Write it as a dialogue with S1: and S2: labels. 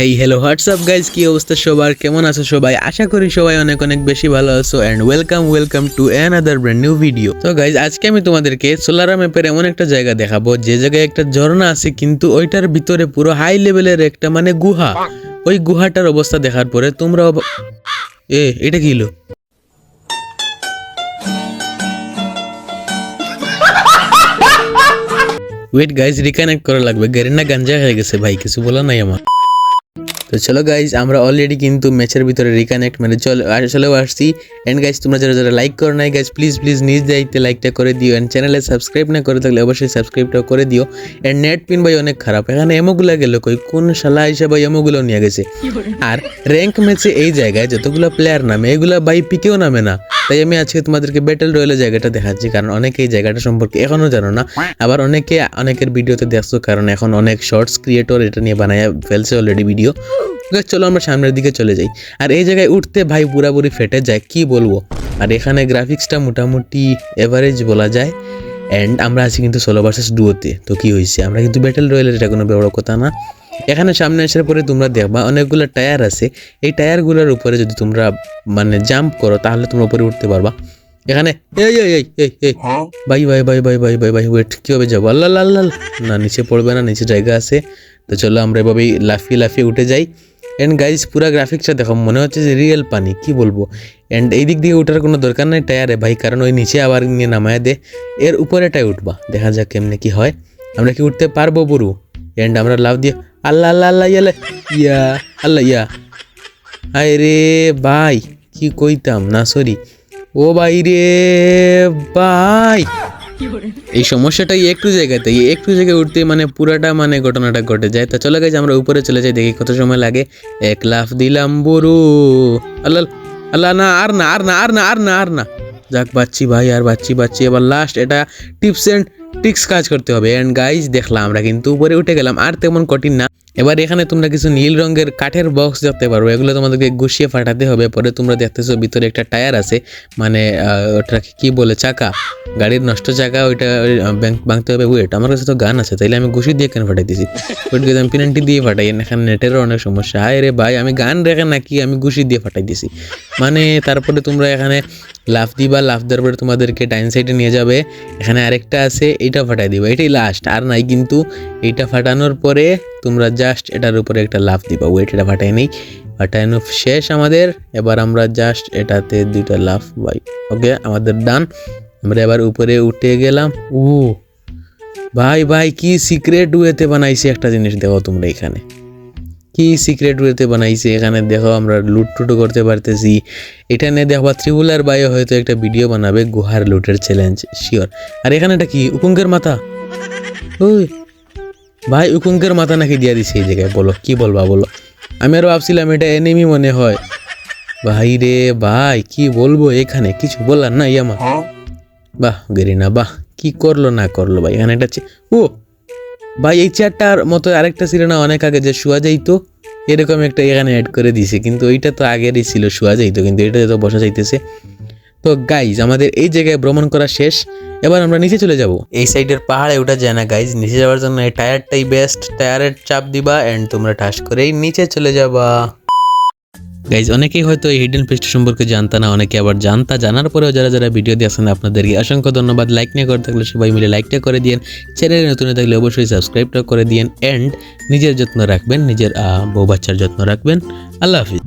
S1: Hey hello WhatsApp guys কি অবস্থা সবার? কেমন আছো সবাই? আশা করি সবাই অনেক অনেক বেশি ভালো আছো and welcome welcome to another brand new video তো গাইজ আজকে আমি তোমাদেরকে সোলারা ম্যাপের এমন একটা জায়গা দেখাবো, যে জায়গায় একটা ঝর্ণা আছে, কিন্তু ওইটার ভিতরে পুরো হাই লেভেলের একটা মানে গুহা। ওই গুহাটার অবস্থা দেখার পরে তোমরা এ, এটা কি হলো? ওয়েট গাইজ রিকানেক্ট করা লাগবে। গেরিনা গাঞ্জা হয়ে গেছে, ভাই, কিছু বলা নাই আমার। তো চলো গাইজ আমরা অলরেডি কিন্তু ম্যাচের ভিতরে রিকানেক্ট মানে চলে চলেও আসছি। অ্যান্ড গাইজ তোমরা যারা যারা লাইক করো নাই গাইজ প্লিজ প্লিজ নিজ দায়িত্বে লাইকটা করে দিও। অ্যান্ড চ্যানেলে সাবস্ক্রাইব না করে থাকলে অবশ্যই সাবস্ক্রাইবটা করে দিও। অ্যান্ড নেট পিন ভাই অনেক খারাপ। এখানে এমোগুলা গেল কই? কোন শালা হিসাবে এমোগুলো নিয়ে গেছে? আর র্যাঙ্ক ম্যাচে এই জায়গায় যতগুলো প্লেয়ার নামে, এগুলা বাই পিকেও নামে না। তাই আমি আজকে তোমাদেরকে ব্যাটেল রয়্যালের জায়গাটা দেখাচ্ছি, কারণ অনেকে এই জায়গাটা সম্পর্কে এখনও জানো না। আবার অনেকে, অনেকের ভিডিওতে দেখছ, কারণ এখন অনেক শর্টস ক্রিয়েটর এটা নিয়ে বানায় ফেলছে অলরেডি ভিডিও চলো আমরা সামনের দিকে চলে যাই। আর এই জায়গায় উঠতে ভাই পুরাপুরি ফেটে যায়, কি বলব? আর এখানে গ্রাফিক্সটা মোটামুটি এভারেজ বলা যায়। অ্যান্ড আমরা আছি কিন্তু ষোলো ভার্সেস ডুয়োতে তো কি হয়েছে আমরা কিন্তু ব্যাটেল রয়্যালের এটা কোনো বড় কথা না। এখানে সামনে আসার পরে তোমরা দেখবা, অনেকগুলো টায়ার আছে। এই টায়ারগুলোর উপরে যদি তোমরা মানে জাম্প করো, তাহলে তোমরা উপরে উঠতে পারবা। এখানে? এই এই এই এই এই। ভাই ভাই ভাই ভাই ভাই ভাই ভাই ওয়েট কী হবে যাব? আল্লাহ আল্লাহ। না নিচে পড়বে না নিচে জায়গা আছে। তো চলো আমরা এভাবেই লাফিয়ে লাফিয়ে উঠে যাই। অ্যান্ড গাইজ পুরো গ্রাফিক্সটা দেখো মনে হচ্ছে যে রিয়েল পানি কি বলব? অ্যান্ড এই দিক দিয়ে ওঠার কোনো দরকার নাই টায়ারে ভাই কারণ ওই নিচে আবার নিয়ে নামায় দে। এর উপরেটাই উঠবা দেখা যাক কেমনে কি হয়। আমরা কি উঠতে পারব বুড়ু? অ্যান্ড আমরা লাভ দিয়ে আল্লাহ আল্লাহ আল্লাহ ইয়ালে ইয়া আল্লাহ ইয়া। আয় রে ভাই কি কইতাম? না সরি ও ভাই রে ভাই। এই সমস্যাটাই একটু জায়গাতে একটু জায়গায় উঠতে মানে পুরাটা মানে ঘটনাটা ঘটে যায়। তো চলে গেছে আমরা উপরে চলে যাই, দেখি কত সময় লাগে। এক লাফ দিলাম বড়ু। আল্লাহ আল্লাহ, না, আর না আর না আর না আর না আর না। যাক, বাচ্চি ভাই, আর বাচ্চি বাচ্চি। এবার লাস্ট এটা টিপস অ্যান্ড ট্রিক্স কাজ করতে হবে। অ্যান্ড গাইজ দেখলাম আমরা কিন্তু উপরে উঠে গেলাম, আর তেমন কঠিন না। এবার এখানে তোমরা কিছু নীল রঙের কাঠের বক্স দেখতে পারো। এগুলো তোমাদেরকে গুছিয়ে ফাটাতে হবে। পরে তোমরা দেখতেছো ভিতরে একটা টায়ার আছে। মানে ওটাকে কি বলে, চাকা। গাড়ির নষ্ট চাকা, ওইটা ভাঙতে হবে। ওয়েট আমার কাছে তো গান আছে, তাইলে আমি ঘুষি দিয়ে কেন ফাটাই দিছি। ওইট আমি পেনাল্টি দিয়ে ফাটাই। এখানে নেটেরও অনেক সমস্যা। হায় রে ভাই, আমি গান রেখে নাকি আমি ঘুষি দিয়ে ফাটাই দিছি। মানে তারপরে তোমরা এখানে লাফ দিবা, লাফ দেওয়ার পরে তোমাদেরকে ডাইন সাইডে নিয়ে যাবে। এখানে আরেকটা আছে এটা ফাটাই দিবা, এটাই লাস্ট আর নাই কিন্তু এটা ফাটানোর পরে তোমরা জাস্ট এটার উপরে একটা লাফ দিবা। ওয়েট এটা ফাটাই নেই ফাটানো শেষ আমাদের। এবার আমরা জাস্ট এটাতে দুইটা লাফ বাই ওকে আমাদের ডান আমরা এবার উপরে উঠে গেলাম। ও ভাই ভাই কি সিক্রেট ওয়েতে বানাইছে একটা জিনিস দেখো তোমরা এখানে। কি সিক্রেট ওয়েতে বানাইছে? এখানে দেখো আমরা লুট টুটু করতে পারতেছি। এটা নিয়ে দেখবা ত্রিপুলার বাইরে হয়তো একটা ভিডিও বানাবে গুহার লুটের চ্যালেঞ্জ শিওর আর এখানে এটা কি? উকুঙ্কের মাথা? ওই। ভাই উকুঙ্কের মাথা নাকি দিয়ে দিছে এই জায়গায়? বলো কি বলবা বলো। আমি আরও ভাবছিলাম এটা এনিমি মনে হয়। ভাই রে ভাই কি বলব এখানে? কিছু বলার নাই আমার। বাহ গেরিনা বাহ। কি করল না করল ভাই? এখানে একটা চে- ও! ভাই, এই চেয়ারটার মতো আরেকটা ছিল না, অনেক আগে যে শোয়া যাইতো, এরকম একটা এখানে অ্যাড করে দিছে। কিন্তু ওইটা তো আগেরই ছিল, শোয়া যাইতো, কিন্তু এটা তো বসা যাইতেছে। তো গাইজ আমাদের এই জায়গায় ভ্রমণ করা শেষ। এবার আমরা নিচে চলে যাব। এই সাইডের পাহাড়ে ওঠা যায় না গাইজ নিচে যাওয়ার জন্য এই টায়ারটাই বেস্ট টায়ারের চাপ দিবা অ্যান্ড তোমরা ঠাস করেই নিচে চলে যাবা। গাইজ অনেকেই হয়তো এই হিডেন পেস্ট সম্পর্কে জানতা না, অনেকে আবার জানতা, জানার পরেও যারা যারা ভিডিও দিয়ে আসেন আপনাদেরকে অসংখ্য ধন্যবাদ। লাইক নিয়ে করে থাকলে সবাই মিলে লাইকটা করে দিয়েন। চ্যানেলে নতুন থাকলে অবশ্যই সাবস্ক্রাইবটা করে দিয়েন। অ্যান্ড নিজের যত্ন রাখবেন, নিজের বউ বাচ্চার যত্ন রাখবেন। আল্লাহ হাফিজ।